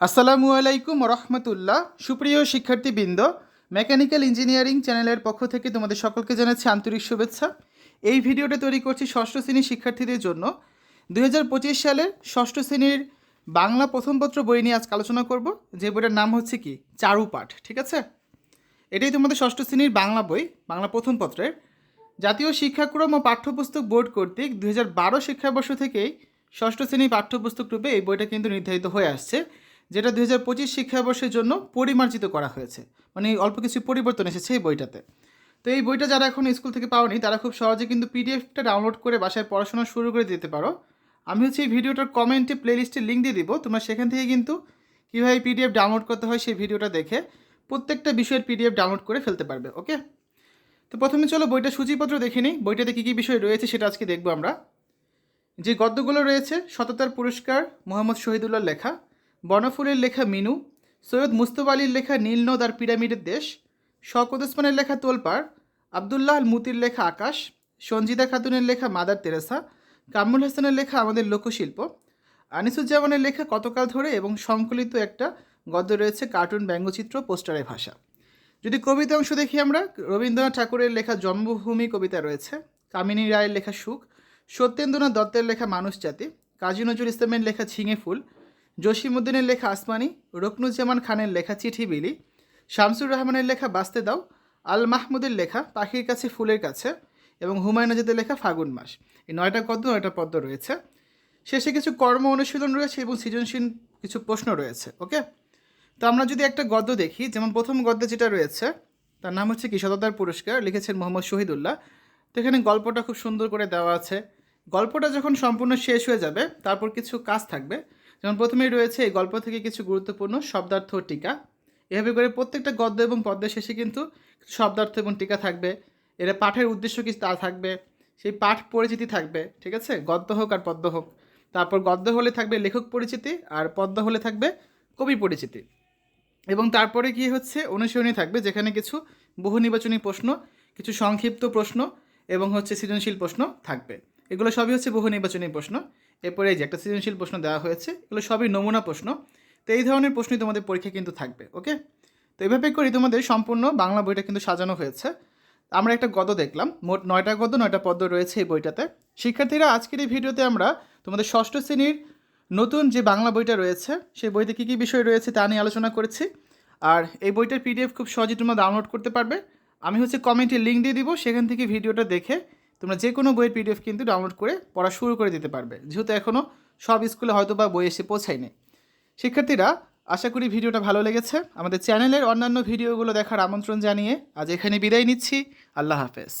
আসসালামু আলাইকুম রহমতুল্লাহ সুপ্রিয় শিক্ষার্থীবৃন্দ, মেকানিক্যাল ইঞ্জিনিয়ারিং চ্যানেলের পক্ষ থেকে তোমাদের সকলকে জানাচ্ছি আন্তরিক শুভেচ্ছা। এই ভিডিওটা তৈরি করছি ষষ্ঠ শ্রেণির শিক্ষার্থীদের জন্য। দু হাজার পঁচিশ সালের ষষ্ঠ শ্রেণির বাংলা প্রথম পত্র বই নিয়ে আজকে আলোচনা করব। যে বইটার নাম হচ্ছে কি? চারুপাঠ, ঠিক আছে? এটাই তোমাদের ষষ্ঠ শ্রেণির বাংলা বই, বাংলা প্রথম পত্রের। জাতীয় শিক্ষাক্রম ও পাঠ্যপুস্তক বোর্ড কর্তৃক দুই হাজার বারো শিক্ষাবর্ষ থেকেই ষষ্ঠ শ্রেণির পাঠ্যপুস্তক রূপে এই বইটা কিন্তু নির্ধারিত হয়ে আসছে। যেটা দুই হাজার পঁচিশ শিক্ষাবর্ষের জন্য পরিমার্জিত করা হয়েছে। মানে অল্প কিছু পরিবর্তন এসেছে এই বইটাতে। তো এই বইটা যারা এখন স্কুল থেকে পাওনি, তারা খুব সহজে কিন্তু পিডিএফটা ডাউনলোড করে বাসায় পড়াশোনা শুরু করে দিতে পারো। আমি হচ্ছে এই ভিডিওটার কমেন্টে প্লেলিস্টের লিঙ্ক দিয়ে দিব। তোমরা সেখান থেকে কিন্তু কীভাবে পিডিএফ ডাউনলোড করতে হয় সেই ভিডিওটা দেখে প্রত্যেকটা বিষয়ের পিডিএফ ডাউনলোড করে ফেলতে পারবে ওকে তো প্রথমে চলো বইটা সূচিপত্র দেখে নিই। বইটাতে কী কী বিষয় রয়েছে সেটা আজকে দেখব আমরা। যে গদ্যগুলো রয়েছে, সততার পুরস্কার, মোহাম্মদ শহীদুল্লাহ লেখা বনফুলের লেখা মিনু, সৈয়দ মুস্তফা আলীর লেখা নীলনদ আর পিরামিডের দেশ শকত ওসমানের লেখা তোলপাড়, আবদুল্লাহ আল মুতির লেখা আকাশ, সঞ্জিদা খাতুনের লেখা মাদার তেরেসা, কামরুল হাসানের লেখা আমাদের লোকশিল্প, আনিসুজ্জামানের লেখা কতকাল ধরে এবং সংকলিত একটা গদ্য রয়েছে কার্টুন ব্যঙ্গচিত্র পোস্টারের ভাষা। যদি কবিতা অংশ দেখি আমরা, রবীন্দ্রনাথ ঠাকুরের লেখা জন্মভূমি কবিতা রয়েছে, কামিনী রায়ের লেখা সুখ, সত্যেন্দ্রনাথ দত্তের লেখা মানুষ জাতি, কাজী নজরুল ইসলামের লেখা ঝিঙে ফুল জসিমুদ্দিনের লেখা আসমানি, রকনুজ্জামান খানের লেখা চিঠি বিলি, শামসুর রহমানের লেখা বাঁচতে দাও, আল মাহমুদের লেখা পাখির কাছে, ফুলের কাছে এবং হুমায়ুন আজাদের লেখা ফাগুন মাস। এই নয়টা গদ্য, নয়টা পদ্য রয়েছে। শেষে কিছু কর্ম অনুশীলন রয়েছে এবং সৃজনশীল কিছু প্রশ্ন রয়েছে, ওকে? তো আমরা যদি একটা গদ্য দেখি, যেমন প্রথম গদ্যে যেটা রয়েছে, তার নাম হচ্ছে কি সততার পুরস্কার, লিখেছেন মোহাম্মদ শহীদুল্লাহ। তো এখানে গল্পটা খুব সুন্দর করে দেওয়া আছে। গল্পটা যখন সম্পূর্ণ শেষ হয়ে যাবে, তারপর কিছু কাজ থাকবে। যেমন প্রথমেই রয়েছে এই গল্প থেকে কিছু গুরুত্বপূর্ণ শব্দার্থ টিকা। এভাবে করে প্রত্যেকটা গদ্য এবং পদ্মের শেষে কিন্তু শব্দার্থ এবং টিকা থাকবে। এরা পাঠের উদ্দেশ্য কি তা থাকবে, সেই পাঠ পরিচিতি থাকবে, ঠিক আছে? গদ্য হোক আর পদ্য হোক। তারপর গদ্য হলে থাকবে লেখক পরিচিতি আর পদ্য হলে থাকবে কবি পরিচিতি। এবং তারপরে কি হচ্ছে? অনুশীলনী থাকবে যেখানে কিছু বহু নির্বাচনী প্রশ্ন, কিছু সংক্ষিপ্ত প্রশ্ন এবং হচ্ছে সৃজনশীল প্রশ্ন থাকবে। এগুলো সবই হচ্ছে বহু নির্বাচনী প্রশ্ন। এরপরে এই যে একটা সৃজনশীল প্রশ্ন দেওয়া হয়েছে, এগুলো সবই নমুনা প্রশ্ন। তো এই ধরনের প্রশ্নই তোমাদের পরীক্ষা কিন্তু থাকবে, ওকে? তো এইভাবে করেই তোমাদের সম্পূর্ণ বাংলা বইটা কিন্তু সাজানো হয়েছে। আমরা একটা গদ্য দেখলাম, মোট নয়টা গদ্য, নয়টা পদ্য রয়েছে এই বইটাতে। শিক্ষার্থীরা, আজকের এই ভিডিওতে আমরা তোমাদের ষষ্ঠ শ্রেণির নতুন যে বাংলা বইটা রয়েছে, সেই বইতে কী কী বিষয় রয়েছে তা নিয়ে আলোচনা করেছি। আর এই বইটার পিডিএফ খুব সহজে তোমরা ডাউনলোড করতে পারবে। আমি হচ্ছে কমেন্টে লিঙ্ক দিয়ে দিব, সেখান থেকে ভিডিওটা দেখে তোমরা যে কোনো বইয়ের পিডিএফ কিন্তু ডাউনলোড করে পড়া শুরু করে দিতে পারবে। যেহেতু এখনও সব স্কুলে হয়তো বা বই এসে পৌঁছায়নি। শিক্ষার্থীরা, আশা করি ভিডিওটা ভালো লেগেছে। আমাদের চ্যানেলের অন্যান্য ভিডিওগুলো দেখার আমন্ত্রণ জানিয়ে আজ এখানে বিদায় নিচ্ছি। আল্লাহ হাফেজ।